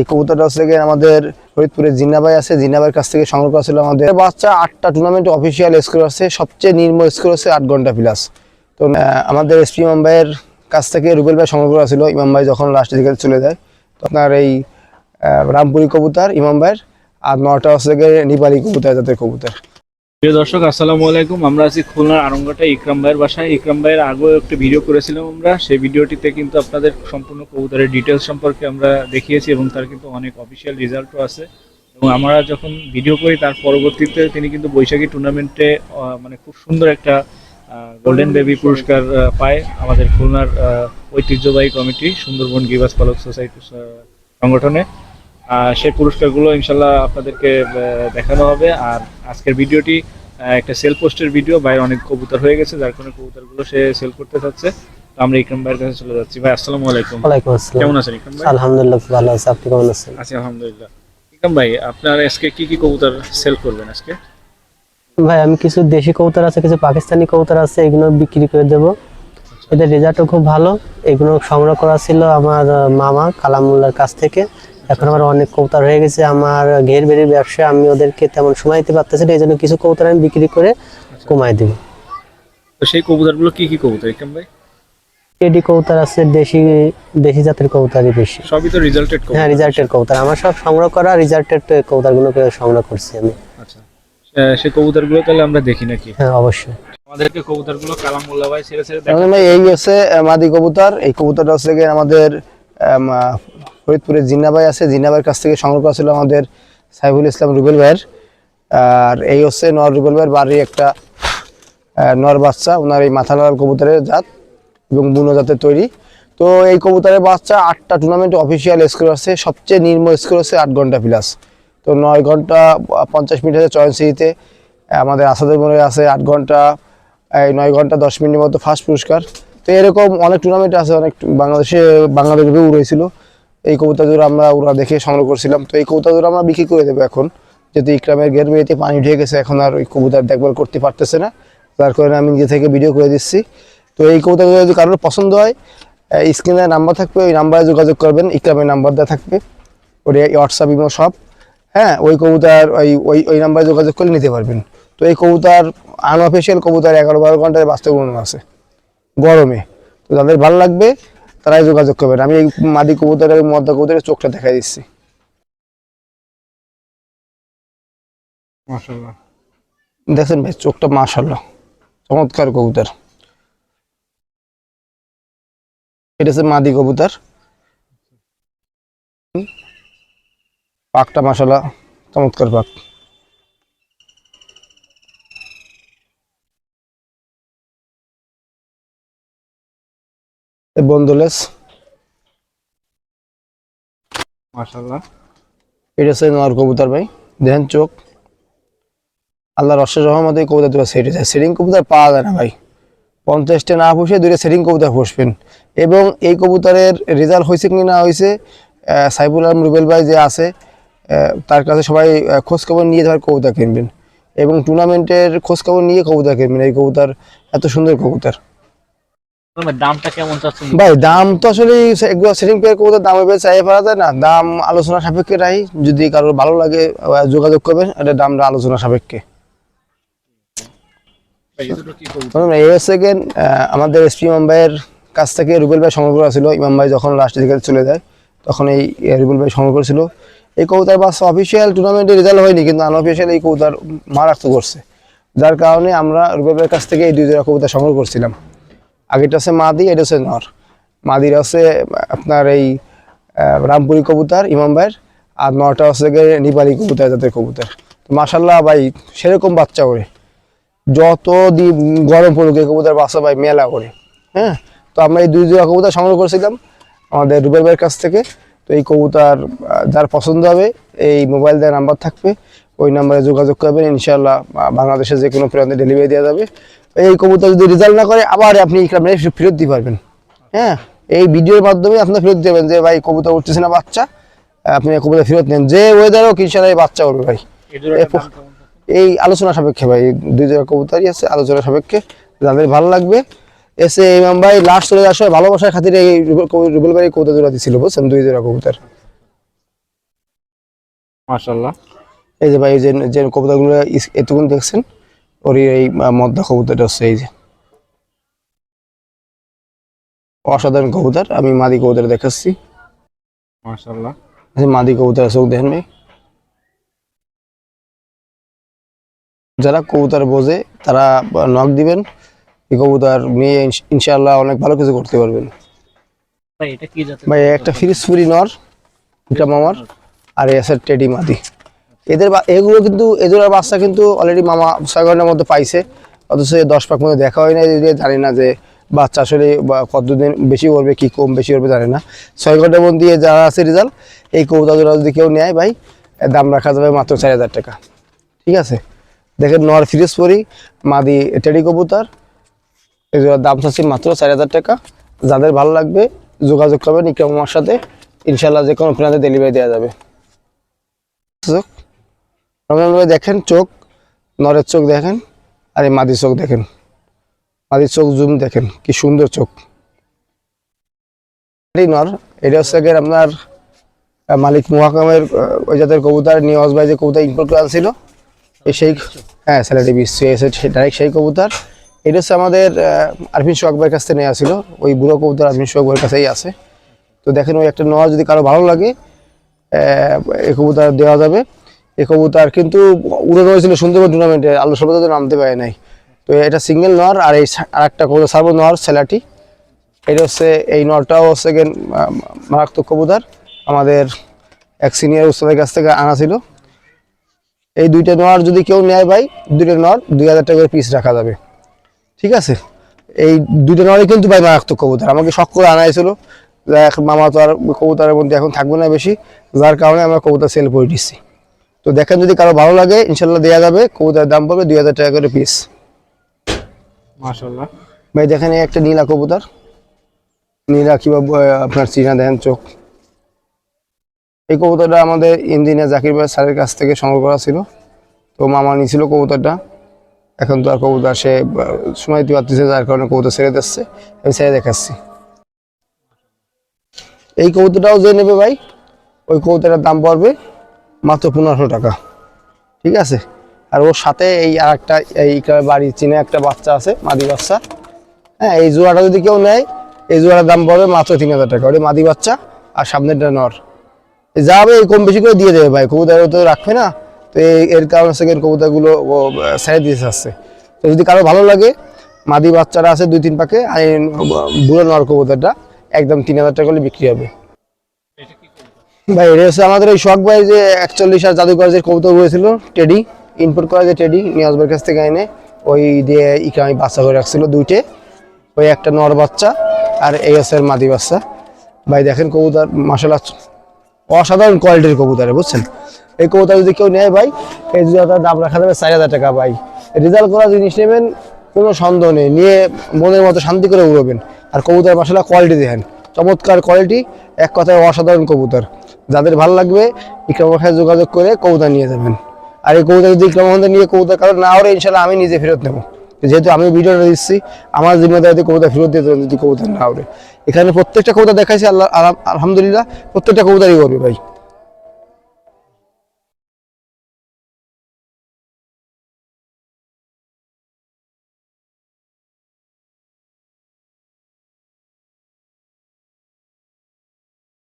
এই কবুতরটা হচ্ছে গিয়ে আমাদের ফরিদপুরে জিন্নাবাই আছে। জিন্নাবাইয়ের কাছ থেকে সংগ্রহ করা ছিল আমাদের। বাচ্চা আটটা টুর্নামেন্ট অফিসিয়াল স্কোর আছে। সবচেয়ে নির্ম স্কোর আছে আট ঘণ্টা প্লাস তো আমাদের এসপি ইমাম ভাইয়ের কাছ থেকে রুবেল ভাই সংগ্রহ করা ছিল। ইমাম ভাই যখন লাস্টের দিকে চলে যায়, তো আপনার এই রামপুরি কবুতর ইমাম ভাইয়ের আর নটা হচ্ছে গিয়ে নেপালি কবুতর, জাতের কবুতর। প্রিয় দর্শক, আসসালামু আলাইকুম। আমরা আছি খুলনার আরঙ্গাটা ইকরাম ভাইয়ের বাসায়। ইকরাম ভাইয়ের আগেও একটি ভিডিও করেছিলাম আমরা। সেই ভিডিওটিতে কিন্তু আপনাদের সম্পূর্ণ কবুতরের ডিটেলস সম্পর্কে আমরা দেখিয়েছি এবং তার কিন্তু অনেক অফিসিয়াল রেজাল্টও আছে। এবং আমরা যখন ভিডিও করি, তার পরবর্তীতে তিনি কিন্তু বৈশাখী টুর্নামেন্টে মানে খুব সুন্দর একটা গোল্ডেন বেবি পুরস্কার পায় আমাদের খুলনার ঐতিহ্যবাহী কমিটি সুন্দরবন গিবাস পালক সোসাইটি সংগঠনে। সেই পুরস্কারগুলো ইনশাল্লাহ আপনাদেরকে দেখানো হবে। আর আজকের ভিডিওটি একটা সেল পোস্টের ভিডিও বাইরে অনেক কবুতর হয়ে গেছে যার কারণে কবুতরগুলো সে সেল করতে চাচ্ছে। তো আমরা ইকরাম ভাইয়ের কাছে চলে যাচ্ছি। ভাই আসসালামু আলাইকুম। ওয়ালাইকুম আসসালাম। কেমন আছেন ইকরাম ভাই? আলহামদুলিল্লাহ ভালো আছে। আপনি কেমন আছেন? আছি আলহামদুলিল্লাহ। ইকরাম ভাই আপনার আজকে কি কি কবুতর সেল করবেন আজকে? ভাই আমি কিছু দেশি কবুতর আছে কিছু পাকিস্তানি কবুতর আছে এগুলো বিক্রি করে দেব। এদের রেজাল্টও খুব ভালো। এগুলো সংগ্রহ করা ছিল আমার মামা কালামুল্লার কাছ থেকে। এখন আমার অনেক কবুতর হয়ে গেছে আমার ঘের বেরির ব্যবসা আমি ওদেরকে তেমন সময় দিতে পারতেছি না এই জন্য কিছু কবুতর আমি বিক্রি করে কমাই দিব। তো সেই কবুতরগুলো কি কি কবুতর ইকরাম ভাই? টেডি কবুতর আছে দেশি দেশি জাতের কবুতরই বেশি। সবই তো রিজাল্টেড হ্যাঁ রিজাল্টের কবুতর। আমার সব সংগ্রহ করা রিজাল্টেড কবুতরগুলোকে সংগ্রহ করছি আমি। আচ্ছা। সেই কবুতরগুলো তাহলে আমরা দেখি নাকি? হ্যাঁ অবশ্যই। আমাদেরকে কবুতরগুলো কালাম মোল্লা ভাই ছেড়ে ছেড়ে এখন ভাই এই হচ্ছে মাদি কবুতর। এই কবুতরটা হচ্ছে আমাদের আহ, ফরিদপুরে জিন্নাবাই আছে। জিন্নাবাইয়ের কাছ থেকে সংগ্রহ করা ছিল আমাদের সাইফুল ইসলাম রুবেল ভাইয়ের। আর এই হচ্ছে নর রুবেল ভাইয়ের বাড়ির একটা নর বাচ্চা। ওনার এই মাথালাল কবুতরের জাত এবং বুনো জাতের তৈরি। তো এই কবুতরের বাচ্চা আটটা টুর্নামেন্টে অফিসিয়াল স্কোর আছে। সবচেয়ে নিম্ন স্কোর আছে আট ঘণ্টা প্লাস তো নয় ঘণ্টা পঞ্চাশ মিনিট আছে চয়ন সিরিতে আমাদের আসাদের মনে আছে আট ঘণ্টা, এই নয় ঘণ্টা দশ মিনিটের মতো ফার্স্ট পুরস্কার। তো এরকম অনেক টুর্নামেন্ট আছে, অনেক বাংলাদেশে বাংলাদেশে উড়েছিল। এই কবুতর কবুতরগুলো আমরা ওরা দেখে সংগ্রহ করছিলাম। তো এই কবুতর কবুতরগুলো আমরা বিক্রি করে দেবো এখন। যেহেতু ইকরামের গের মেয়েতে পানি ঢেকে গেছে, এখন আর ওই কবুতর দেখভাল করতে পারতেছে না। যার কারণে আমি নিজে থেকে ভিডিও করে দিচ্ছি। তো এই কবুতরগুলো যদি কারোর পছন্দ হয় স্ক্রিনে নাম্বার থাকবে, ওই নাম্বারে যোগাযোগ করবেন, ইকরামের নাম্বার দেওয়া থাকবে। ওর হোয়াটসঅ্যাপ ইমো সব। হ্যাঁ ওই কবুতর, ওই ওই ওই নাম্বারে যোগাযোগ করে নিতে পারবেন। তো এই কবুতর আনঅফিসিয়াল কবুতর এগারো বারো ঘন্টায় বাস্তব আছে। গরমে। তো যাদের ভালো লাগবে তারাই যোগাযোগ করবেন আমি এই মাদি কবুতরের মদ্দা কবুতরের চোখটা দেখাই দিচ্ছি। দেখেন ভাই চোখটা মাশাল্লাহ চমৎকার কবুতর। এটা হচ্ছে মাদি কবুতর। পাকটা মাশাল্লাহ চমৎকার পাক। এ বন্দলেস মাশাআল্লাহ। এটা হচ্ছে নর কবুতর ভাই দেখেন চোখ। আল্লাহ রসের রহমতে কবুতর দুটো সেটে যায় সেটিং কবুতর পাওয়া যায় না ভাই। পঞ্চাশটা না পুষে দুইটা সেটিং কবুতর পুষবেন। এবং এই কবুতরের রেজাল্ট হয়েছে কি না হয়েছে আহ, সাইফুল আলম রুবেল ভাই যে আছে তার কাছে সবাই খোঁজখবর নিয়ে ধর কবুতর কিনবেন। এবং টুর্নামেন্টের খোঁজখবর নিয়ে কবুতর কিনবেন। এই কবুতর এত সুন্দর কবুতর। দামটা কেমন চাচ্ছেন ভাই দাম তো আসলে এগুলো সেটিং পেয়ার দাম চাই পারা যায় না। দাম আলোচনা সাপেক্ষে রাই যদি কারোর ভালো লাগে যোগাযোগ করবেন এটা দামটা আলোচনা সাপেক্ষে। আমাদের এসপি ইমাম ভাইয়ের কাছ থেকে রুবেল ভাই সংগ্রহ করা ছিল। ইমাম ভাই যখন লাস্টের দিকে চলে যায় তখন এই রুবেল ভাই সংগ্রহ করেছিল। এই কবুতর বাস অফিসিয়াল টুর্নামেন্টে রেজাল্ট হয়নি কিন্তু আনঅফিসিয়াল এই কবুতর মারাত্মক করছে। যার কারণে আমরা রুবেল ভাইয়ের কাছ থেকে এই দুই জোড়া কবুতর সংগ্রহ করছিলাম। আগেটা হচ্ছে মাদি এটা হচ্ছে নর। মাদির হচ্ছে আপনার এই রামপুরি কবুতর ইমাম ভাইয়ের আর নটা হচ্ছে গিয়ে নেপালি কবুতর জাতের কবুতর। তো মাসাল্লাহ ভাই সেরকম বাচ্চা করে যত দিন গরম পড়ুক এই কবুতর বাসা ভাই মেলা করে হ্যাঁ? তো আমরা এই দুই জোড়া কবুতর সংগ্রহ করেছিলাম আমাদের রুবেল ভাইয়ের কাছ থেকে। তো এই কবুতর যার পছন্দ হবে এই মোবাইল দেওয়ার নাম্বার থাকবে। ওই নাম্বারে যোগাযোগ করবেন ইনশাল্লাহ আহ, বাংলাদেশের যে কোনো প্রান্তে ডেলিভারি দেওয়া যাবে। এই কবুতর যদি রেজাল্ট না করে আবার আপনি ইকরামে ফেরত দিতে পারবেন। হ্যাঁ? এই ভিডিওর মাধ্যমে আপনার ফেরত দেবেন যে ভাই কবুতর উঠতেছে না বাচ্চা। আপনি কবুতর ফেরত নেন। যে ওয়েদারও ইনশাল্লাহ এই বাচ্চা উঠবে ভাই। এই আলোচনা সাপেক্ষে ভাই দুই জায়গা কবুতরই আছে আলোচনা সাপেক্ষে যাদের ভালো লাগবে। এসে ইমাম ভাই লাস্ট চলে যাওয়ার সময় ভালোবাসার খাতিরে এই রুবেল ভাই কবুতর জোড়া দিছিল বুঝছেন? দুই জোড়া কবুতর। মাশাল্লাহ এই যে ভাই যে কবুতরগুলো এতক্ষণ দেখছেন ওর এই মদ্দা কবুতরটা হচ্ছে এই যে। অসাধারণ কবুতর আমি মাদি কবুতর দেখাচ্ছি। মাশাল্লাহ মাদি কবুতর চোখ দেখেন ভাই। যারা কবুতর বোঝে তারা নক দিবেন। এই কবুতর নিয়ে ইনশ- ইনশাআল্লাহ অনেক ভালো কিছু করতে পারবেন। ভাই এটা কি জাতের ভাই একটা ফিরিসপুরি নর এটা মামার আর আছে টেডি মাদি। এদের এগুলো কিন্তু, এজোড়ার বাচ্চা কিন্তু অলরেডি মামা ছয় ঘণ্টার মধ্যে পাইছে। অথচ দশ পাক মধ্যে দেখা হয় না জানি না যে বাচ্চা আসলে কতদিন বেশি করবে, কি কম বেশি করবে জানি না। ছয় ঘণ্টার মধ্যে যারা আছে রেজাল্ট, এই কবুতা জোড়া যদি কেউ নেয় ভাই দাম রাখা যাবে মাত্র চার হাজার টাকা। ঠিক আছে? দেখেন নর ফিরিসপুরি মাদি টেডি কবুতর। এগুলোর দাম চাচ্ছি মাত্র চার হাজার টাকা। যাদের ভালো লাগবে, যোগাযোগ করবেন আমার সাথে। ইনশাল্লাহ যে কোনো প্ল্যানে ডেলিভারি দেওয়া যাবে। চোখ রমজান ভাই দেখেন চোখ, নরের চোখ দেখেন, আর এই মাদির চোখ দেখেন। মাদির চোখ জুম দেখেন, কি সুন্দর চোখ। নর, এটা হচ্ছে আপনার মালিক মুহাকামের ওই জাতের কবুতর নিয়াজ ভাই যে কবুতর ইম্পোর্ট করে আনছিল সেই হ্যাঁ স্যালারি বিশ ডাইরেক্ট সেই কবুতার। এটা হচ্ছে আমাদের আরফিন সোহাগ ভাইয়ের কাছ থেকে নেওয়া ছিল, ওই বুড়ো কবুতর আরফিন সোহাগ ভাইয়ের কাছেই আছে। তো দেখেন ওই একটা নেওয়া যদি কারও ভালো লাগে এই কবুতর দেওয়া যাবে। এই কবুতর কিন্তু উড়ে রয়েছিল সুন্দরবন টুর্নামেন্টে আলু তো নামতে পারে নাই। তো এটা সিঙ্গেল নর আর এই আর একটা কবুতর সার্ব নর সেলাটি এটা হচ্ছে, এই নরটাও হচ্ছে মারাত্মক কবুতর। আমাদের এক সিনিয়র উস্তাদের কাছ থেকে আনা ছিল। এই দুইটা নর যদি কেউ নেয় ভাই, দুইটা নর দুই হাজার টাকা করে পিস রাখা যাবে। ঠিক আছে? এই দুইটা নরই কিন্তু ভাই মারাত্মক কবুতর। আমাকে শখ করে আনা হয়েছিল মামা তো আর কবুতরের মধ্যে এখন থাকবে না বেশি। যার কারণে আমরা কবুতর সেল করে দিচ্ছি। তো দেখেন যদি কারও ভালো লাগে ইনশাল্লাহ দেওয়া যাবে। কবুতরের দাম পড়বে দুই হাজার টাকা করে পিস মাশাল্লাহ ভাই দেখেন এই একটা নীলা কবুতর। নীলা কীভাবে আপনার চিনা দেখেন চোখ। এই কবুতরটা আমাদের ইঞ্জিনিয়ার জাকির ভাই স্যারের কাছ থেকে সংগ্রহ করা ছিল। তো মামা নিয়েছিল কবুতরটা। এখন তো আর কবুতর সে সময় দিতে পারতেছে যার কারণে কবুতর ছেড়ে দিচ্ছে। আমি ছেড়ে দেখাচ্ছি। এই কবুতরটাও যে নেবে ভাই ওই কবুতরের দাম পড়বে মাত্র পনেরোশো টাকা। ঠিক আছে? আর ওর সাথে এই আর একটা এই বাড়ি চীনে একটা বাচ্চা আছে, মাদি বাচ্চা। হ্যাঁ এই জোড়াটা যদি কেউ নেয়, এই জোড়ার দাম পড়বে মাত্র তিন হাজার টাকা। ওটা মাদি বাচ্চা, আর সামনেরটা নর। যা হবে, এই কম বেশি করে দিয়ে দেবে ভাই। কবুতর তো রাখবে না। তো এই- এর কারণে সেকেন্ড কবুতরগুলো সাইড দিয়ে আসছে তো যদি কারও ভালো লাগে, মাদি বাচ্চারা আছে দুই, তিন পাকে, আর বুড়ো নর কবুতরটা, একদম তিন হাজার টাকা করে বিক্রি হবে। ভাই, এটা হচ্ছে আমাদের এই শখ ভাই যে একচল্লিশ আর জাদুঘর যে কবুতর হয়েছিল, টেডি ইনপুট করা যে টেডি নিয়াজবের কাছ থেকে এনে ওই দিয়ে ইকে আমি বাচ্চা করে রাখছিল দুইটে। ওই একটা নর বাচ্চা আর এই হচ্ছে মাদি বাচ্চা। ভাই, দেখেন কবুতর মাসাল্লাহ অসাধারণ কোয়ালিটির কবুতর, বুঝছেন? এই কবুতর যদি কেউ নেয় ভাই, এই জুতাটার দাম রাখা যাবে চার হাজার টাকা ভাই। রেজাল্ট করা জিনিস নেবেন, কোনো সন্দেহ নেই, নিয়ে মনের মতো শান্তি করে উড়বেন। আর কবুতর মশলা কোয়ালিটি দেখেন। চমৎকার কোয়ালিটি এক কথায় অসাধারণ কবুতর। যাদের ভালো লাগবে ইকরামের সাথে যোগাযোগ করে কৌদা নিয়ে যাবেন। আর এই কৌদা যদি ইকরামের নিয়ে কৌদা কারণ না হলে ইনশাল্লাহ আমি নিজে ফেরত নেব। যেহেতু আমি ভিডিওটা দিচ্ছি, আমার জিম্মদারিতে কবিতা ফেরত দিয়ে যদি কবিতা না ওরে এখানে প্রত্যেকটা কবিতা দেখাইছে, আল্লাহ আলহাম- আলহামদুলিল্লাহ, প্রত্যেকটা কবিতারই করবে ভাই।